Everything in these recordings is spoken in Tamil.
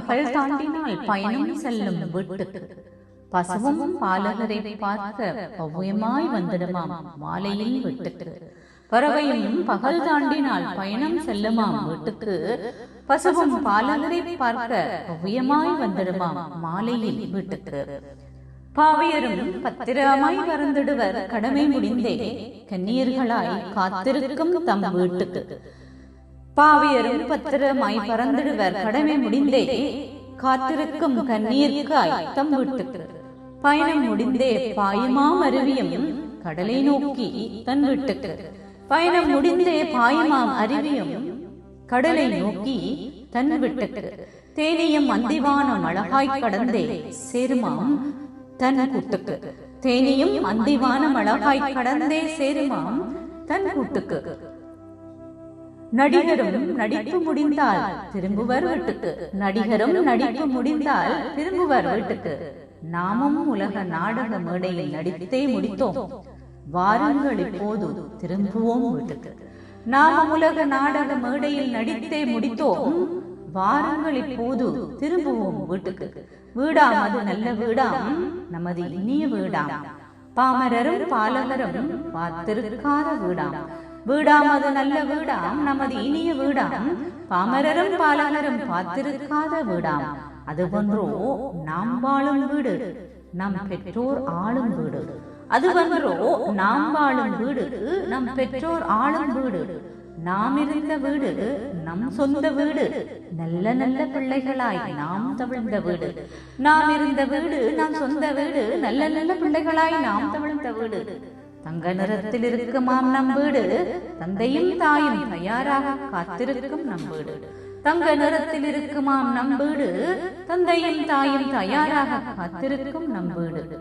பகல் தாண்டினால் பயணம் செல்லும் வீட்டுக்கு பசுவும் பாலகரை பார்க்க பவ்யமாய் வந்துடுமாம் மாலையில் வீட்டுக்கு. பறவையும் பகல் தாண்டினால் பயணம் செல்லுமாம் வீட்டுக்கு. பசுவும் பாலகரை பார்க்க பவ்யமாய் வந்துடுமாம் மாலையில் வீட்டுக்கு. பாவையரும் பத்திரமாய் வரந்திடுவர். கடமை முடிந்தே கன்னியர்களாய் காத்திருக்கும் தம் வீட்டுக்கு. பாவியரும் பத்திரமாய் பறந்துடுவர். கடமை முடிந்தே காத்திருக்கும் கண்ணீருக்கு தம் விட்டு பயணம் முடிந்தே பாயுமாம் அருவியும் கடலை நோக்கி தன் வீட்டுக்கு பயணம் முடிந்தே பாயுமாம் அருவியும் கடலை நோக்கி தன் வீட்டுக்கு தேனியும் அந்திவானம் அழகாய் கடந்தே சேருமாம் தன் கூட்டுக்கு. தேனியும் அந்திவானம் அழகாய் கடந்தே சேருமாம் தன் கூட்டுக்கு. நடிகரும் நடிப்பு முடிந்தால் திரும்புவர் வீட்டுக்கு. நடிகரும் நடிப்பு முடிந்தால் திரும்புவர் வீட்டுக்கு. நாமும் உலக நாடக மேடையில் நடித்தே முடித்தோம். வாருங்கள் இப்போது திரும்புவோம் வீட்டுக்கு. நாமும் உலக நாடக மேடையில் நடித்தே முடித்தோம். வாருங்கள் இப்போது திரும்புவோம் வீட்டுக்கு. வீடாம் அது நல்ல வீடாம். நமது இனிய வீடாம். பாமரரும் பாலகரும் பார்த்திருக்காத வீடாம். வீடாம் அது நல்ல வீடாம். நமது இனிய வீடாம். பாமரரும் பாலகரும் பார்த்திருக்காத வீடாம். அது நாம் வாழும் வீடு நம் பெற்றோர் ஆளும் வீடு. அது நாம் வாழும் வீடு நம் பெற்றோர் ஆளும் வீடு. நாம் இருந்த வீடு நம் சொந்த வீடு. நல்ல நல்ல பிள்ளைகளாய் நாம் தவிழ்ந்த வீடு. நாம் இருந்த வீடு நம் சொந்த வீடு. நல்ல நல்ல பிள்ளைகளாய் நாம் தவிழ்ந்த வீடு. தங்க நிறத்தில் இருக்குமாம் நம் வீடு. தந்தையும் தாயும் தயாராக காத்திருக்கும் நம் வீடு. தங்க நிறத்தில் இருக்குமாம் நம் வீடு. தந்தையும் தாயும் தயாராக காத்திருக்கும் நம் வீடு.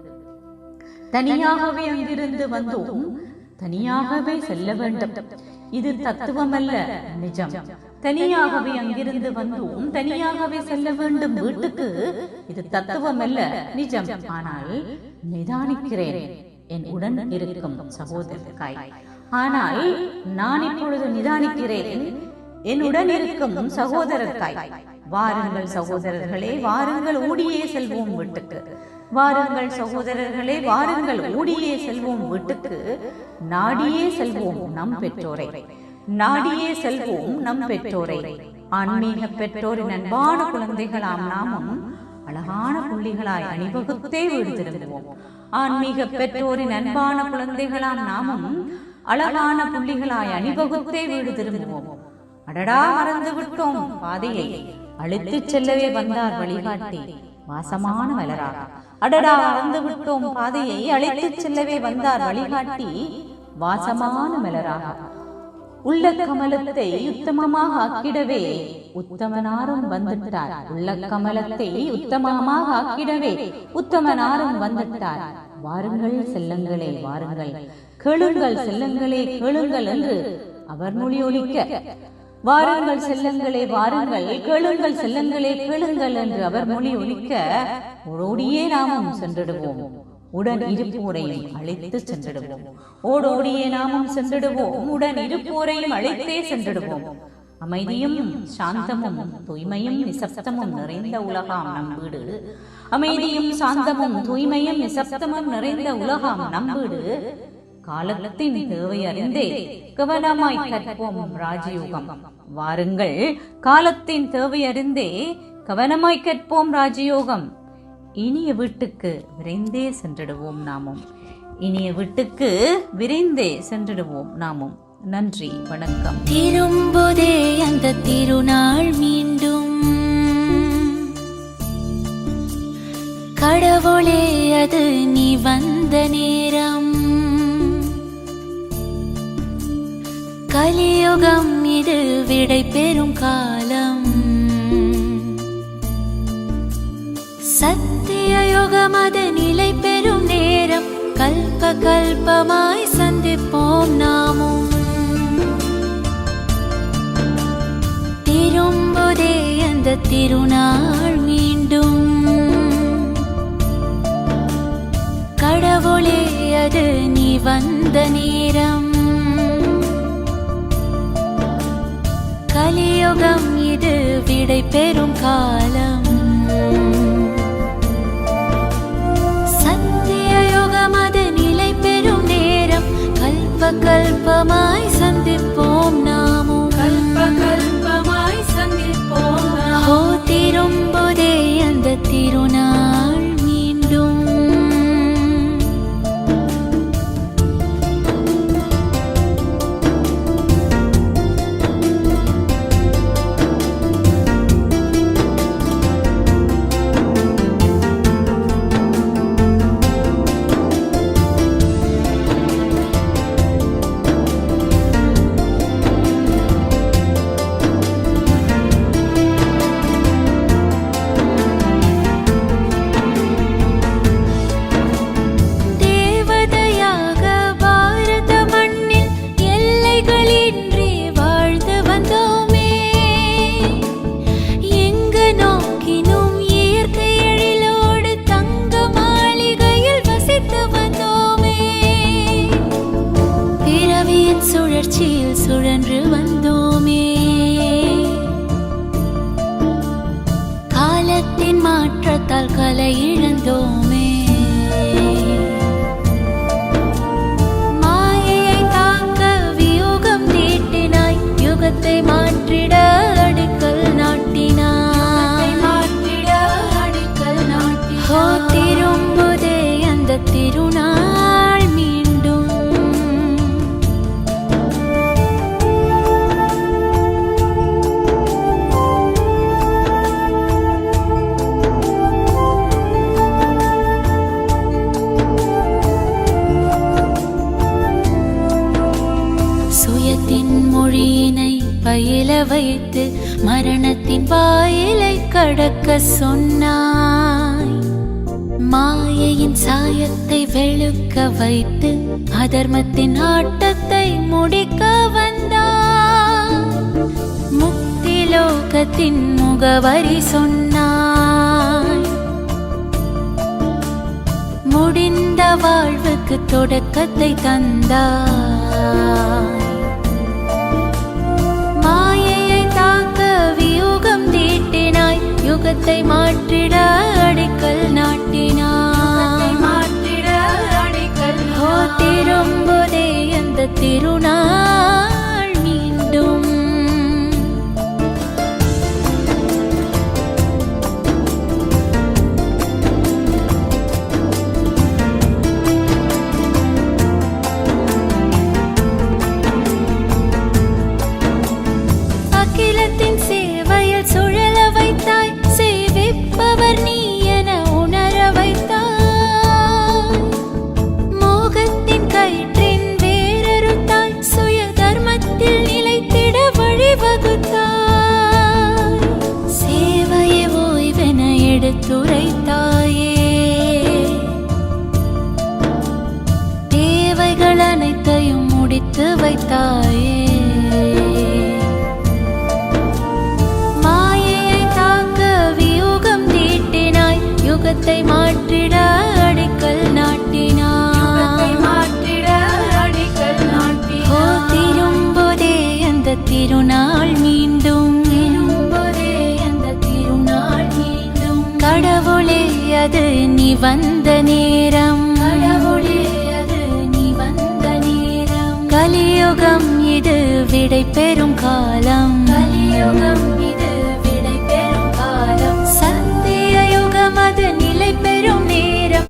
தனியாகவே அங்கிருந்து வந்தோம். தனியாகவே செல்ல வேண்டும். இது தத்துவம் அல்ல நிஜம். தனியாகவே அங்கிருந்து வந்தோம். தனியாகவே செல்ல வேண்டும் வீட்டுக்கு. இது தத்துவம் அல்ல நிஜம். ஆனால் நிதானிக்கிறேன். என் உடன் இருக்கும் சகோதரக்காய் ஆனால் நான் இப்பொழுது நிதானிக்கிறேன். என்னுடன் இருக்கும் சகோதரர்காய். வாருங்கள் சகோதரர்களே வாருங்கள் ஊடியே செல்வோம் வீட்டுக்கு. வாருங்கள் சகோதரர்களே வாருங்கள் ஊடியே செல்வோம் வீட்டுக்கு. நாடியே செல்வோம் நம் பெற்றோரை. நாடியே செல்வோம் நம் பெற்றோரை. ஆன்மீக பெற்றோரின் அன்பான குழந்தைகளாம் நாமும் அழகான புள்ளிகளாய் அணிவகுத்தே வீடு திரும்புவோம் ஆன்மீக பெற்றோரின் அன்பான குழந்தைகளாம் நாமும் அழகான புள்ளிகளாய் அணிவகுத்தே வீடு திரும்புவோம் அடடா மறந்து விட்டோம் பாதையை அழைத்துச் செல்லவே வந்தார் வழிகாட்டி வாசமான மலரா. அடடா மறந்து விட்டோம் பாதையை அழைத்துச் செல்லவே வந்தார் வழிகாட்டி வாசமான மலராக உள்ள கமலத்தை உத்தமமாக ஆக்கிடவே. உத்தமனாரும் வந்துட்டார். உள்ள கமலத்தை உத்தமமாக ஆக்கிடவே. உத்தமனாரும் வந்துட்டார். வாருங்கள் செல்லங்களே வாருங்கள். கேளுங்கள் செல்லங்களே கேளுங்கள் என்று அவர் மொழியொலிக்க வாருங்கள் செல்லங்களே வாருங்கள். கேளுங்கள் செல்லங்களே கேளுங்கள் என்று அவர் மொழி ஒலிக்க. ஓடியே நாமும் சென்றிடுவோம். உடன் இருப்போரையும் அழைத்து சென்றிடுவோம். ஓடோடியே நாமும் சென்றிடுவோம். உடன் இருப்போரையும் அழைத்தே சென்றிடுவோம். அமைதியும் சாந்தமும் தூய்மையும் நிசப்தமும் நிறைந்த உலகாம் நம் வீடு. அமைதியும் சாந்தமும் தூய்மையும் நிசப்தமும் நிறைந்த உலகாம் நம் வீடு. காலத்தின் தேவை அறிந்தே கவனமாய் கற்போம் ராஜயோகம் வாருங்கள். காலத்தின் தேவை அறிந்தே கவனமாய் கற்போம் ராஜயோகம் இனிய வீட்டுக்கு விரைந்தே சென்றிடுவோம் நாமும். இனிய வீட்டுக்கு விரைந்தே சென்றிடுவோம் நாமும். நன்றி வணக்கம். திரும்புதே அந்த திருநாள் மீண்டும். கடவுளே அது நீ வந்த நேரம். கலியுகம் இது விடை பெறும் காலம். சத்திய அது நிலை பெறும் நேரம். கல்ப கல்பமாய் சந்திப்போம் நாமும். திரும்புதே அந்த திருநாள் மீண்டும். கடவுளே அது நீ வந்த நேரம். கலியுகம் இது விடை பெறும் காலம். மாற்றிட வைத்து மரணத்தின் வாயிலை கடக்க சொன்னாய். மாயையின் சாயத்தை வெளுக்க வைத்து அதர்மத்தின் ஆட்டத்தை முடிக்க வந்தாய். முக்தி லோகத்தின் முகவரி சொன்னாய். முடிந்த வாழ்வுக்கு தொடக்கத்தை தந்தாய். யுகத்தை மாற்றிட அடிக்கல் நாட்டினாய் திரும்புதே அந்த திருநாள் மீண்டும். கடவுளே அது நீ வந்த நேரம். கடவுளே அது நீ வந்த நேரம். கலியுகம் இது விடை பெறும் காலம். கலியுகம் இது விடை பெறும் காலம். சத்திய யுகம் அது நிலை பெறும்